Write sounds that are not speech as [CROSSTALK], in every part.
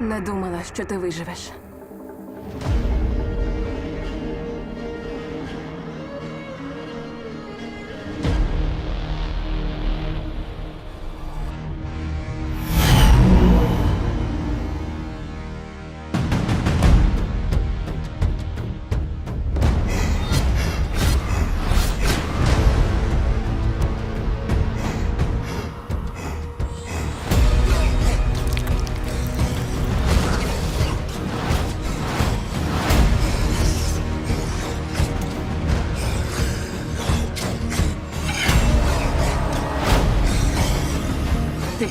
Не думала, що ти виживеш.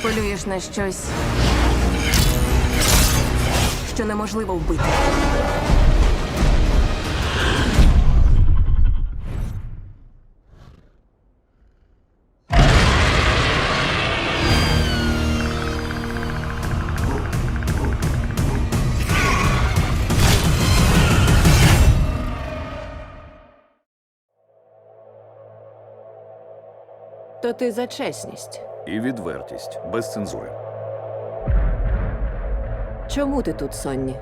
Полюєш на щось, що неможливо вбити. То ти за чесність. І відвертість без цензури. Чому ти тут, Сонні?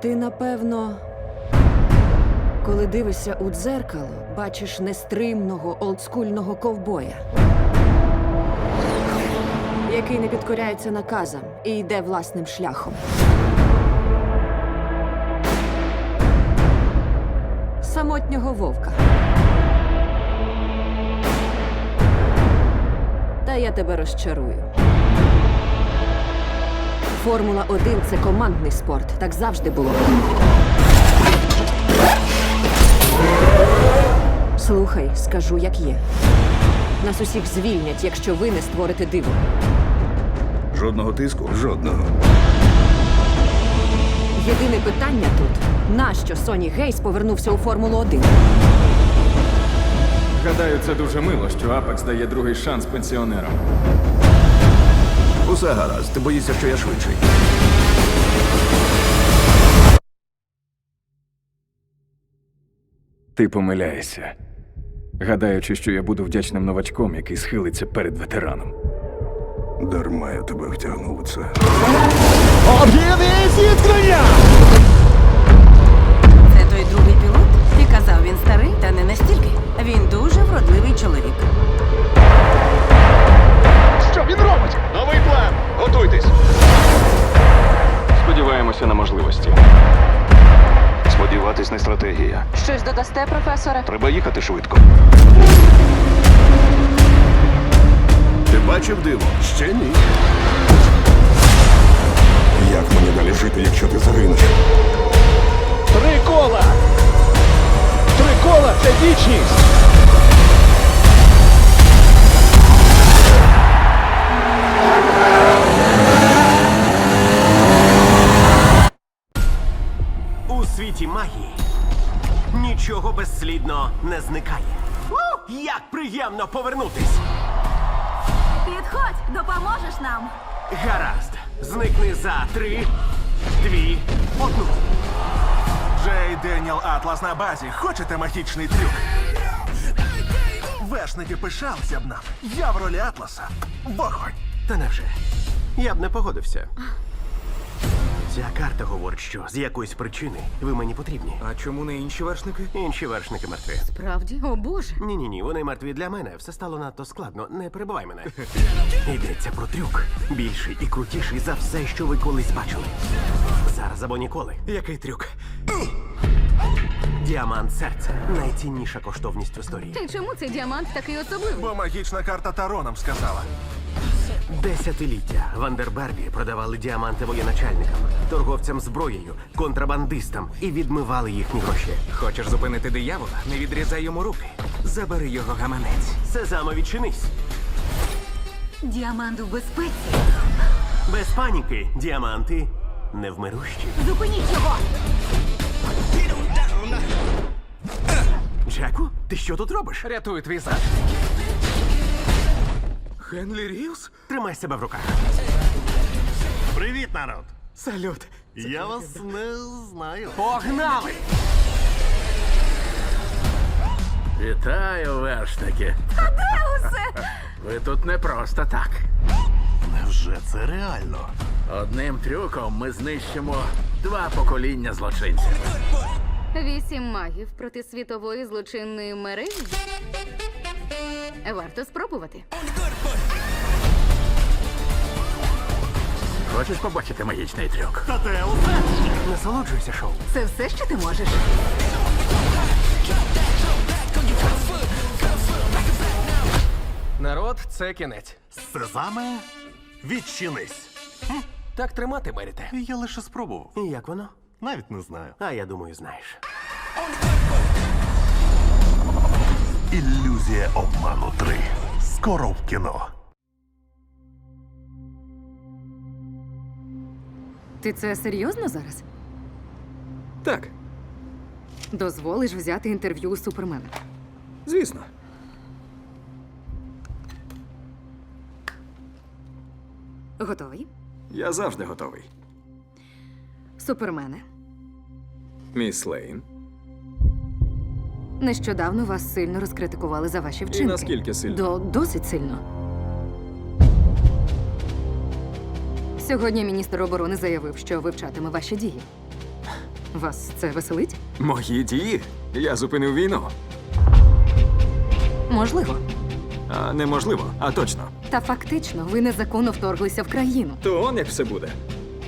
Ти, напевно, коли дивишся у дзеркало, бачиш нестримного олдскульного ковбоя, який не підкоряється наказам і йде власним шляхом. Самотнього вовка. Та я тебе розчарую. Формула 1 це командний спорт. Так завжди було. Слухай, скажу, як є. Нас усіх звільнять, якщо ви не створите диво. Жодного тиску? Жодного. Єдине питання тут: нащо Соні Гейс повернувся у Формулу 1? Гадаю, це дуже мило, що Апекс дає другий шанс пенсіонерам. Усе гаразд, ти боїшся, що я швидший. Ти помиляєшся, гадаючи, що я буду вдячним новачком, який схилиться перед ветераном. Дарма я тебе втягнув у це. Це Він дуже вродливий чоловік. Що він робить? Новий план. Готуйтесь. Сподіваємося на можливості. Сподіватись не стратегія. Щось додасте, професоре? Треба їхати швидко. Ти бачив диво? Ще ні. Як мені далі жити, якщо ти загинеш? Три кола. Три кола це вічність. Світі магії нічого безслідно не зникає. У, як приємно повернутись! Підходь, допоможеш нам. Гаразд, зникни за три, дві, одну. Джей Деніел Атлас на базі. Хочете магічний трюк? Вершники пишалися б нам. Я в ролі Атласа. Вогонь. Та невже? Я б не погодився. Ця карта говорить, що з якоїсь причини ви мені потрібні. А чому не інші вершники? Інші вершники мертві. Правді? О Боже. Ні, ні, ні, вони мертві для мене. Все стало надто складно. Не перебивай мене. [LAUGHS] Йдеться про трюк. Більший і крутіший за все, що ви колись бачили. Зараз або ніколи. Який трюк? Діамант серця найцінніша коштовність в історії. Ти чому цей діамант такий особливий? Бо магічна карта Таро нам сказала. Десятиліття Вандербергі продавали діаманти воєначальникам, торговцям зброєю, контрабандистам і відмивали їхні гроші. Хочеш зупинити диявола? Не відрізай йому руки. Забери його гаманець. Сезамо, відчинись. Діамант у безпеці. Без паніки, діаманти невмирущі. Зупиніть його! Джеку, ти що тут робиш? Рятуй твій зад. Генлі Рівз? Тримай себе в руках. Привіт, народ. Салют. Я вас не знаю. Погнали! Вітаю, вершники. Тадеусе! [LAUGHS] Ви тут не просто так. Невже це реально? Одним трюком ми знищимо два покоління злочинців. Вісім магів проти світової злочинної мережі. Варто спробувати. Хочеш побачити магічний трюк? Тадеусе! Насолоджуйся шоу. Це все, що ти можеш. Народ, це кінець. Сезаме, відчинись. Так тримати, Меріте. Я лише спробував. І як воно? Навіть не знаю. А я думаю, знаєш. Ілюзія обману 3. Скоро в кіно. Ти це серйозно зараз? Так, Дозволиш взяти інтерв'ю у супермена. звісно. Готовий? Я завжди готовий. Супермене. Міс Лейн. Нещодавно вас сильно розкритикували за ваші вчинки. наскільки сильно? До досить сильно. Сьогодні міністр оборони заявив, що вивчатиме ваші дії. Вас це веселить? Мої дії? Я зупинив війну. Можливо. А неможливо, а точно. Та фактично ви незаконно вторглися в країну. То он як все буде.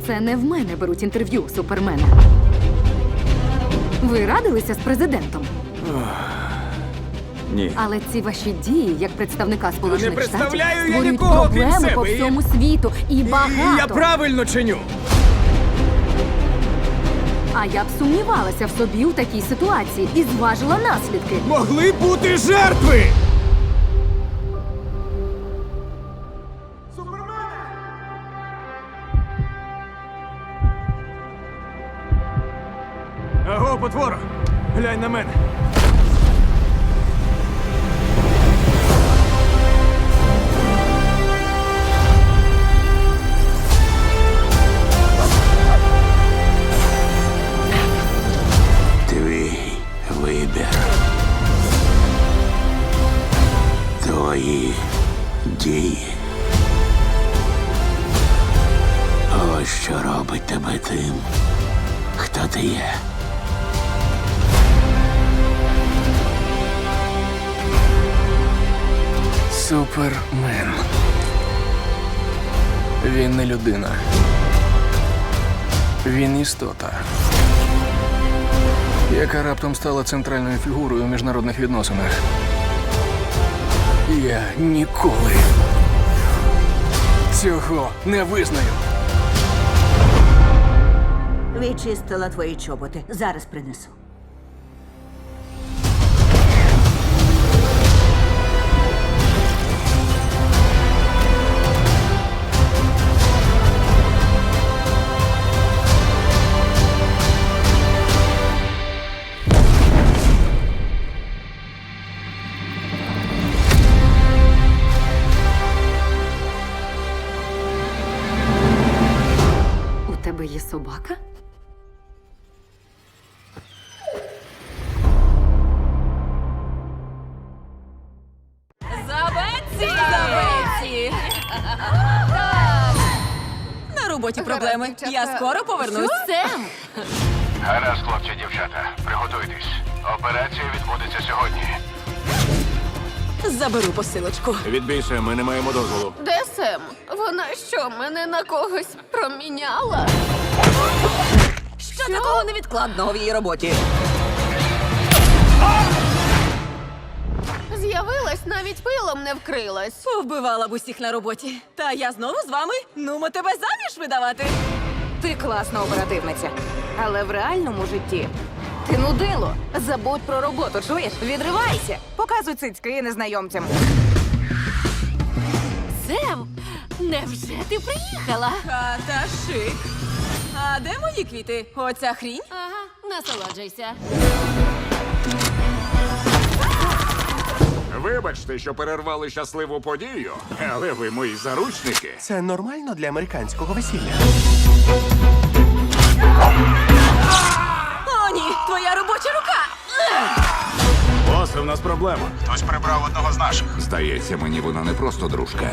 Це не в мене беруть інтерв'ю супермена. Ви радилися з президентом, Ні. але ці ваші дії як представника сполучених представляю штатів я створюють нікого, крім проблеми себе, по і- всьому світу і багато. Я правильно чиню. А я б сумнівалася в собі у такій ситуації і зважила наслідки. Могли бути жертви. Аго, потвора! Глянь на мене. Людина. Він істота. Яка раптом стала центральною фігурою у міжнародних відносинах. Я ніколи цього не визнаю. Відчистила твої чоботи. Зараз принесу. Проблеми. Я скоро повернусь. Сем! Гаразд, хлопці, дівчата, приготуйтесь. Операція відбудеться сьогодні. Заберу посилочку. Відбійся, ми не маємо дозволу. Де Сем? Вона що, мене на когось проміняла? Що такого невідкладного в її роботі? З'явилась, навіть пилом не вкрилась. Повбивала б усіх на роботі. Та я знову з вами. Нумо тебе заміж видавати. Ти класна оперативниця. Але в реальному житті Ти нудило. Забудь про роботу, чуєш? Відривайся. показуй цицьки незнайомцям. Сем, невже ти приїхала? Хата шик. А де мої квіти? Оця хрінь? Ага, насолоджуйся. Вибачте, що перервали щасливу подію, але ви мої заручники. Це нормально для американського весілля. О, ні, твоя робоча рука! Босом нас проблема. Хтось прибрав одного з наших. Здається, мені вона не просто дружка.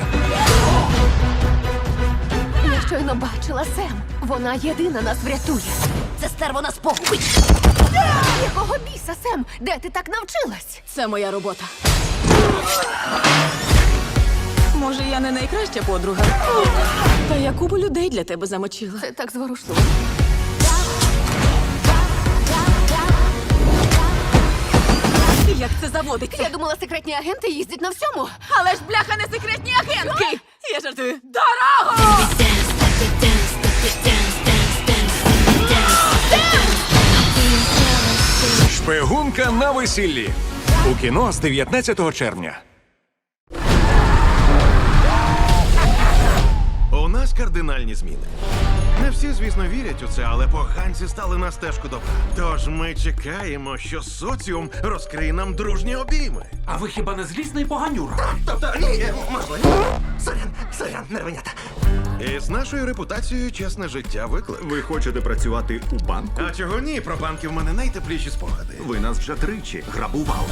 Я щойно бачила Сем. Вона єдина нас врятує. Це стерво нас погубить. Якого біса, Сем? Де ти так навчилась? Це моя робота. Може, я не найкраща подруга. Та я купу людей для тебе замочила. Це так зворушливо. Як це заводиться? Я думала, секретні агенти їздять на всьому. Але ж бляха не секретні агентки! Я жартую. Дорого! Шпигунка на весіллі. У кіно з 19 червня. У нас кардинальні зміни. Не всі, звісно, вірять у це, але поганці стали на стежку добра. Тож ми чекаємо, що соціум розкриє нам дружні обійми. А ви хіба не злісний поганюра? Тобто, ні, можливо. Сорян, сорян, нервенята. І з нашою репутацією чесне життя виклик. Ви хочете працювати у банку? А чого ні? Про банки в мене найтепліші спогади. Ви нас вже тричі грабували.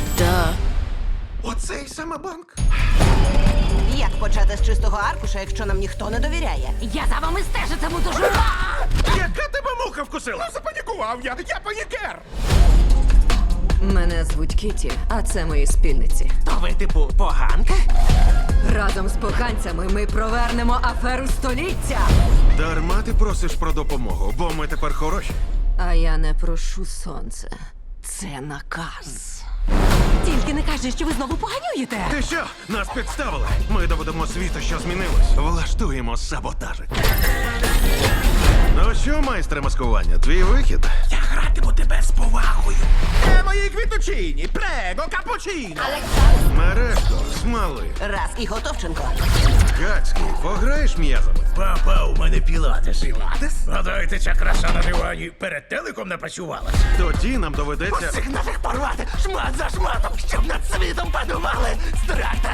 Оцей саме банк. Як почати з чистого аркуша, якщо нам ніхто не довіряє? Я за вами стежитиму до я! Я панікер! Мене звуть Кіті, а це мої спільниці. То ви, типу, поганка? Разом з поганцями ми провернемо аферу століття. Дарма ти просиш про допомогу, бо ми тепер хороші. А я не прошу сонце. Це наказ. Тільки не кажи, що ви знову поганюєте. Ти що? Нас підставили. Ми доведемо світу, що змінилось. Влаштуємо саботажик. Ну що, майстре маскування, твій вихід? Я гратиму тебе з повагою. Е, мої квіточині, прего, капучино. Мережко, смали. Раз і Готовченко. Гацький, пограєш м'язами? Папа, у мене пілатес. Пілатес? Гадаєте, ця краса на дивані перед телеком не працювала? Тоді нам доведеться. Цих нафіг порвати, шмат за шматом, щоб над світом панували страх та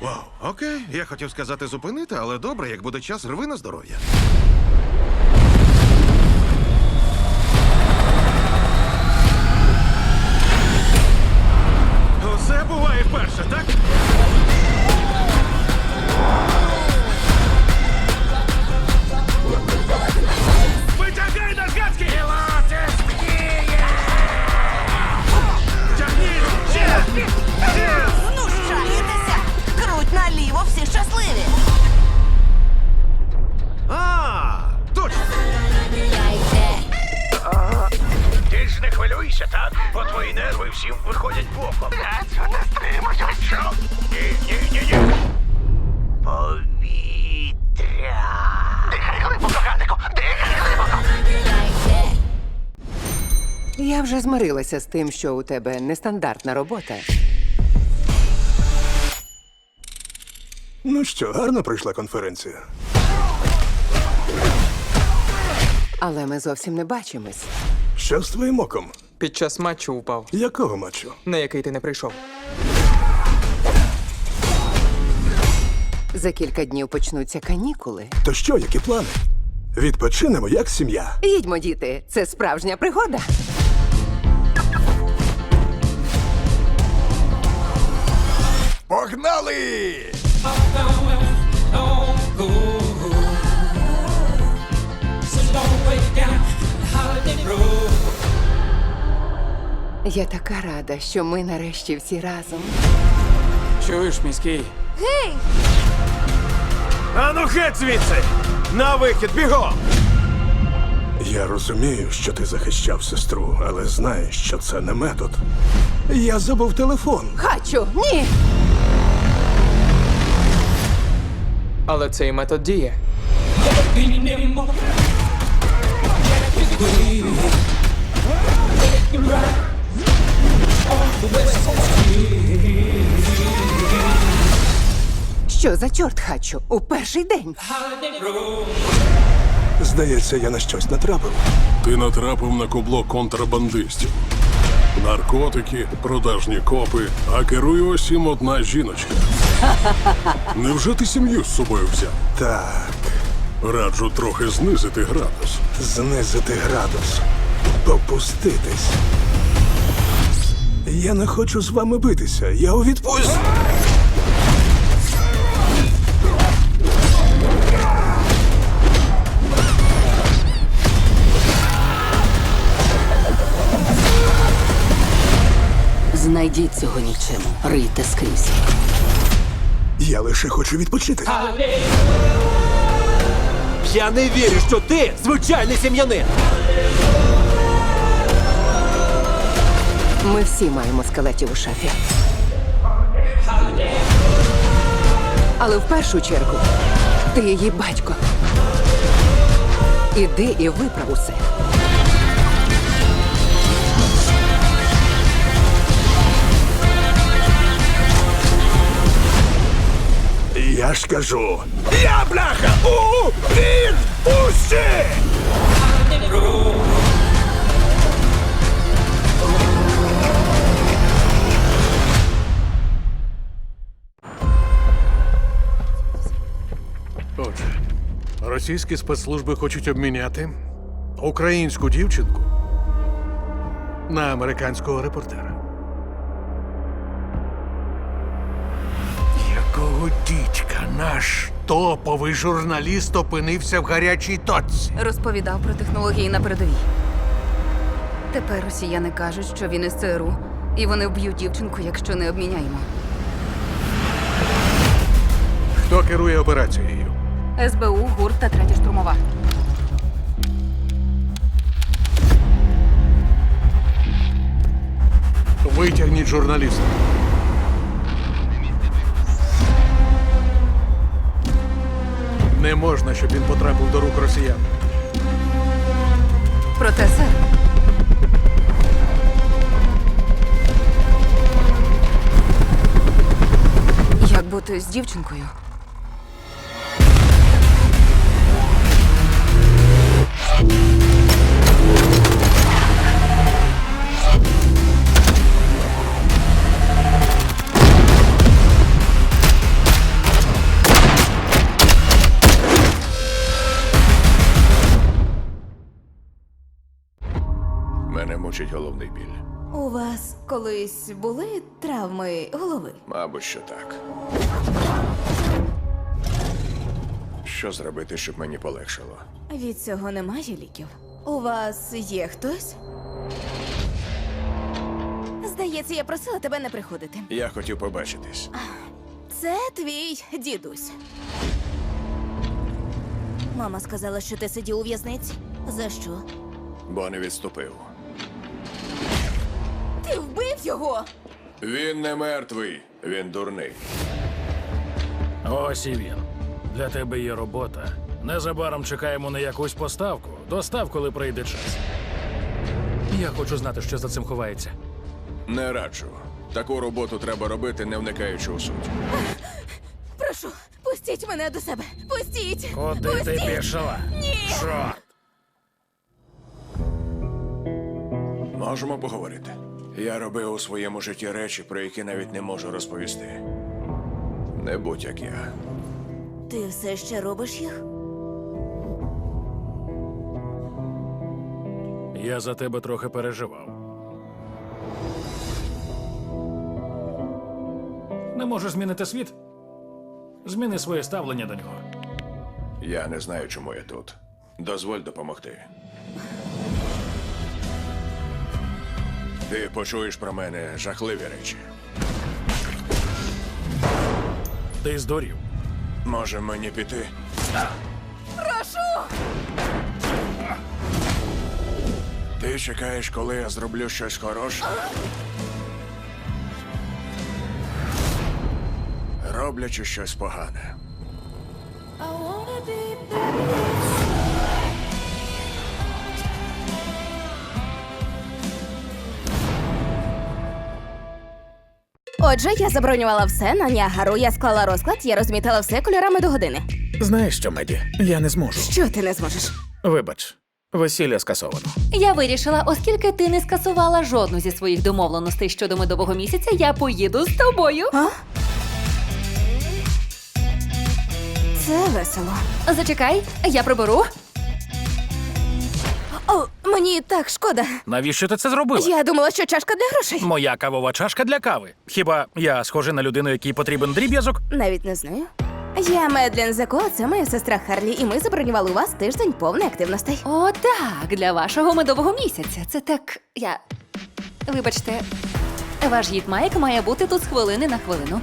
Вау, окей, я хотів сказати зупинити, але добре, як буде час, рви на здоров'я. Виходять боком. Не стримуйся, що? Ні, ні, ні, ні. Повітря. Дихай глибоко, Ганнику, дихай глибоко. Я вже змирилася з тим, що у тебе нестандартна робота. Ну що, гарно пройшла конференція. Але ми зовсім не бачимось. Що з твоїм оком? Під час матчу упав, Якого матчу? на який ти не прийшов. За кілька днів почнуться канікули. То що, які плани? Відпочинемо як сім'я. Їдьмо, діти, це справжня пригода. Погнали! Я така рада, що ми нарешті всі разом. Чуєш, міський? Ану геть звідси! На вихід, бігом! Я розумію, що ти захищав сестру, але знаєш, що це не метод. Я забув телефон. Хачу, ні! Але цей метод діє. Що за чорт хачу? У перший день. Здається, я на щось натрапив. Ти натрапив на кубло контрабандистів. Наркотики, продажні копи, а керує усім одна жіночка. [LAUGHS] Невже ти сім'ю з собою взяв? Так, Раджу трохи знизити градус. знизити градус, попуститись. Я не хочу з вами битися. Я у відпустці. Знайдіть цього нічим. Рийте скрізь. Я лише хочу відпочити. Я не вірю, що ти звичайний сім'янин. Ми всі маємо скелетів у шафі. Але в першу чергу ти її батько. Іди і виправ усе. Я ж кажу. Я бляха у відпустці! Російські спецслужби хочуть обміняти українську дівчинку на американського репортера. Якого дідька наш топовий журналіст опинився в гарячій точці? Розповідав про технології на передовій. Тепер росіяни кажуть, що він із ЦРУ, і вони вб'ють дівчинку, якщо не обміняємо. Хто керує операцією? СБУ, ГУР та третя штурмова. Витягніть журналіста. Не можна, щоб він потрапив до рук росіян. Проте, сер, як бути з дівчинкою? Колись були травми голови? Мабуть, що так. Що зробити, щоб мені полегшало? Від цього немає ліків. У вас є хтось? Здається, я просила тебе не приходити. Я хотів побачитись. Це твій дідусь. Мама сказала, що ти сидів у в'язниці. За що? бо не відступив. Ти вбив його! Він не мертвий, він дурний. Ось і він. Для тебе є робота. Незабаром чекаємо на якусь поставку. Достав, коли прийде час. Я хочу знати, що за цим ховається. Не раджу. Таку роботу треба робити, не вникаючи у суть. Прошу, пустіть мене до себе! Пустіть! Куди ти пішла? Ні! Чорт! Можемо поговорити. Я робив у своєму житті речі, про які навіть не можу розповісти. Не будь як я. Ти все ще робиш їх? Я за тебе трохи переживав. Не можеш змінити світ? Зміни своє ставлення до нього. Я не знаю, чому я тут. Дозволь допомогти. Ти почуєш про мене жахливі речі. Ти здурів. Може мені піти? Прошу! Ти чекаєш, коли я зроблю щось хороше? Роблячи щось погане. Отже, я забронювала все на Ніагару, я склала розклад, я розмітила все кольорами до години. Знаєш що, Меді? Я не зможу. Що ти не зможеш? Вибач, весілля скасовано. Я вирішила, оскільки ти не скасувала жодну зі своїх домовленостей щодо медового місяця, я поїду з тобою. А? Це весело. Зачекай, я приберу. О, мені так шкода. Навіщо ти це зробила? Я думала, що чашка для грошей. Моя кавова чашка для кави. Хіба я схожий на людину, якій потрібен дріб'язок? Навіть не знаю. Я Медлен Зако, це моя сестра Харлі, і ми забронювали у вас тиждень повний активностей. О, так, для вашого медового місяця. Це так. Я. Вибачте, ваш гід Майк має бути тут з хвилини на хвилину.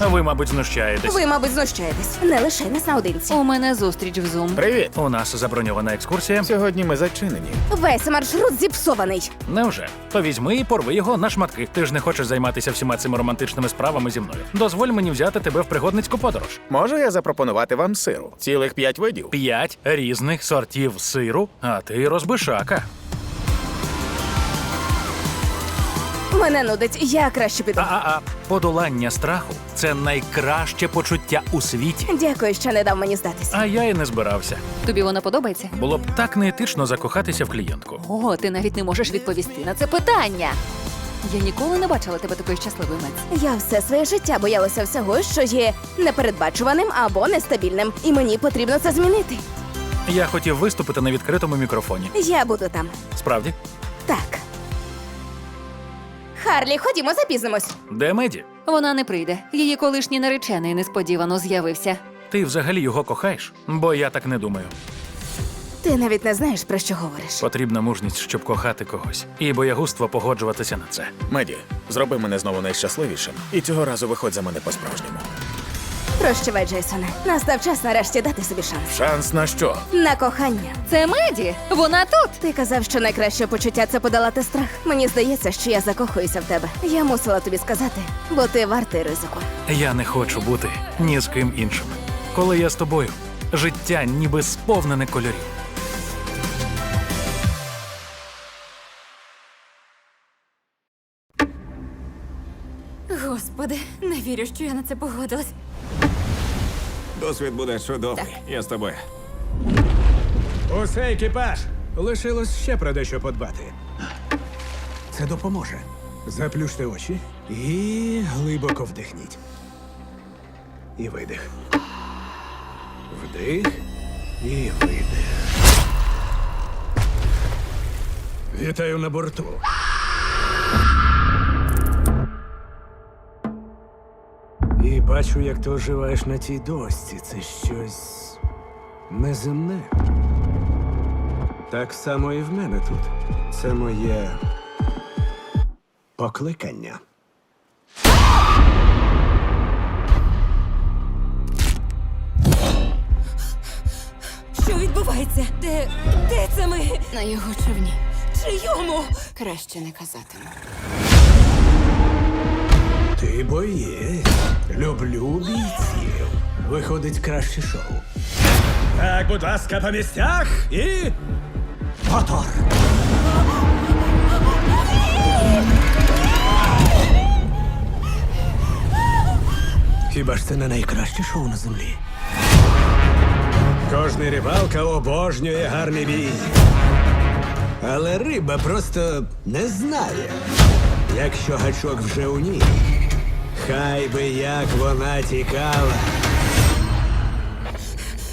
[LAUGHS] Ви, мабуть, знущаєтесь. Ви, мабуть, знущаєтесь. Не лише нас наодинці. У мене зустріч в Zoom. Привіт! У нас заброньована екскурсія. Сьогодні ми зачинені. Весь маршрут зіпсований. Невже? То візьми і порви його на шматки. Ти ж не хочеш займатися всіма цими романтичними справами зі мною. Дозволь мені взяти тебе в пригодницьку подорож. Можу я запропонувати вам сиру? Цілих п'ять видів. П'ять різних сортів сиру, а ти розбишака. Мене нудить, я краще піду. А-а-а. Подолання страху це найкраще почуття у світі. Дякую, що не дав мені здатися. А я і не збирався. Тобі воно подобається? Було б так неетично закохатися в клієнтку. О, ти навіть не можеш відповісти на це питання. Я ніколи не бачила тебе такою щасливою, Мець. Я все своє життя боялася всього, що є непередбачуваним або нестабільним, і мені потрібно це змінити. Я хотів виступити на відкритому мікрофоні. Я буду там. Справді? Так. Харлі, ходімо, запізнимось. Де Меді? Вона не прийде. Її колишній наречений несподівано з'явився. Ти взагалі його кохаєш? Бо я так не думаю. Ти навіть не знаєш, про що говориш. Потрібна мужність, щоб кохати когось, і боягузтво погоджуватися на це. Меді, зроби мене знову найщасливішим. І цього разу виходь за мене по-справжньому. Прощавай, Джейсоне. Настав час нарешті дати собі шанс. Шанс на що? На кохання. Це Меді! Вона тут! Ти казав, що найкраще почуття це подолати страх. Мені здається, що я закохуюся в тебе. Я мусила тобі сказати, бо ти вартий ризику. Я не хочу бути ні з ким іншим. Коли я з тобою, життя ніби сповнене кольорів. Господи, не вірю, що я на це погодилась. Досвід буде чудовий. Я з тобою. Усе екіпаж. Лишилось ще про дещо подбати. Це допоможе. Заплющте очі і глибоко вдихніть. І видих. Вдих і видих. Вітаю на борту. Бачу, як ти оживаєш на тій дошці. Це щось неземне. Так само і в мене тут. Це моє покликання. Що відбувається? Де. де це ми? На його човні. Чийому? Краще не казатиму. Ти боєць. Люблю бійців. Виходить краще шоу. Так, будь ласка, по місцях і. Мотор. Хіба ж це не найкраще шоу на землі? Кожний рибалка обожнює гарний бій. Але риба просто не знає, якщо гачок вже у ній. Хай би як вона тікала.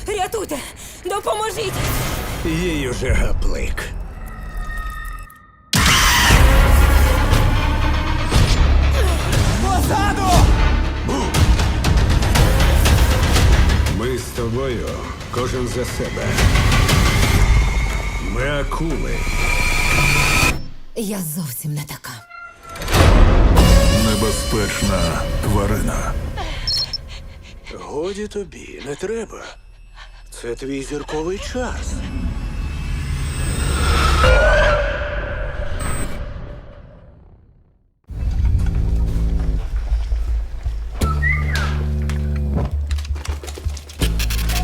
Рятуйте! Допоможіть! Їй уже гаплик. Позаду! Ми з тобою, кожен за себе. Ми акули. Я зовсім не така. Небезпечна тварина. Годі тобі, не треба. Це твій зірковий час.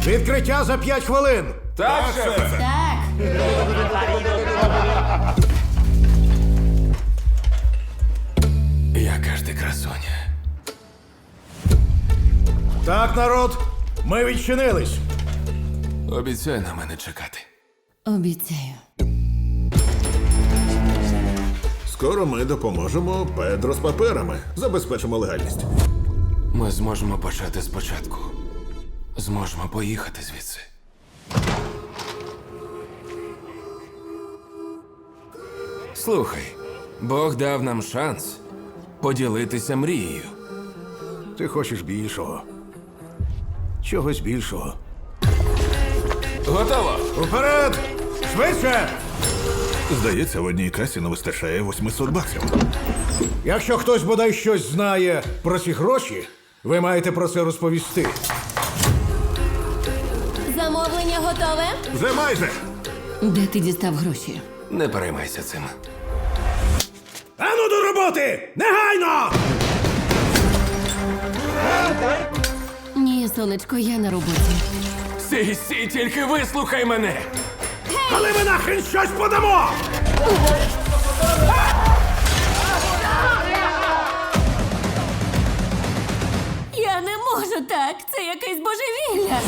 Відкриття за п'ять хвилин. Так, шефе. Яка Так, народ, ми відчинились. Обіцяй на мене чекати. Обіцяю. Скоро ми допоможемо Педро з паперами. Забезпечимо легальність. Ми зможемо почати спочатку. Зможемо поїхати звідси. Слухай, Бог дав нам шанс поділитися мрією. Ти хочеш більшого. Чогось більшого. Готово! Уперед! Швидше! Здається, в одній касі не вистачає 800 баксів. Якщо хтось бодай щось знає про ці гроші, ви маєте про це розповісти. Замовлення готове? Вже майже! Де ти дістав гроші? Не переймайся цим. Ану до роботи! Негайно! сонечко, я на роботі. Сі, сі, тільки вислухай мене! Але ми нахрен щось подамо! Я не можу так. Це якесь божевілля.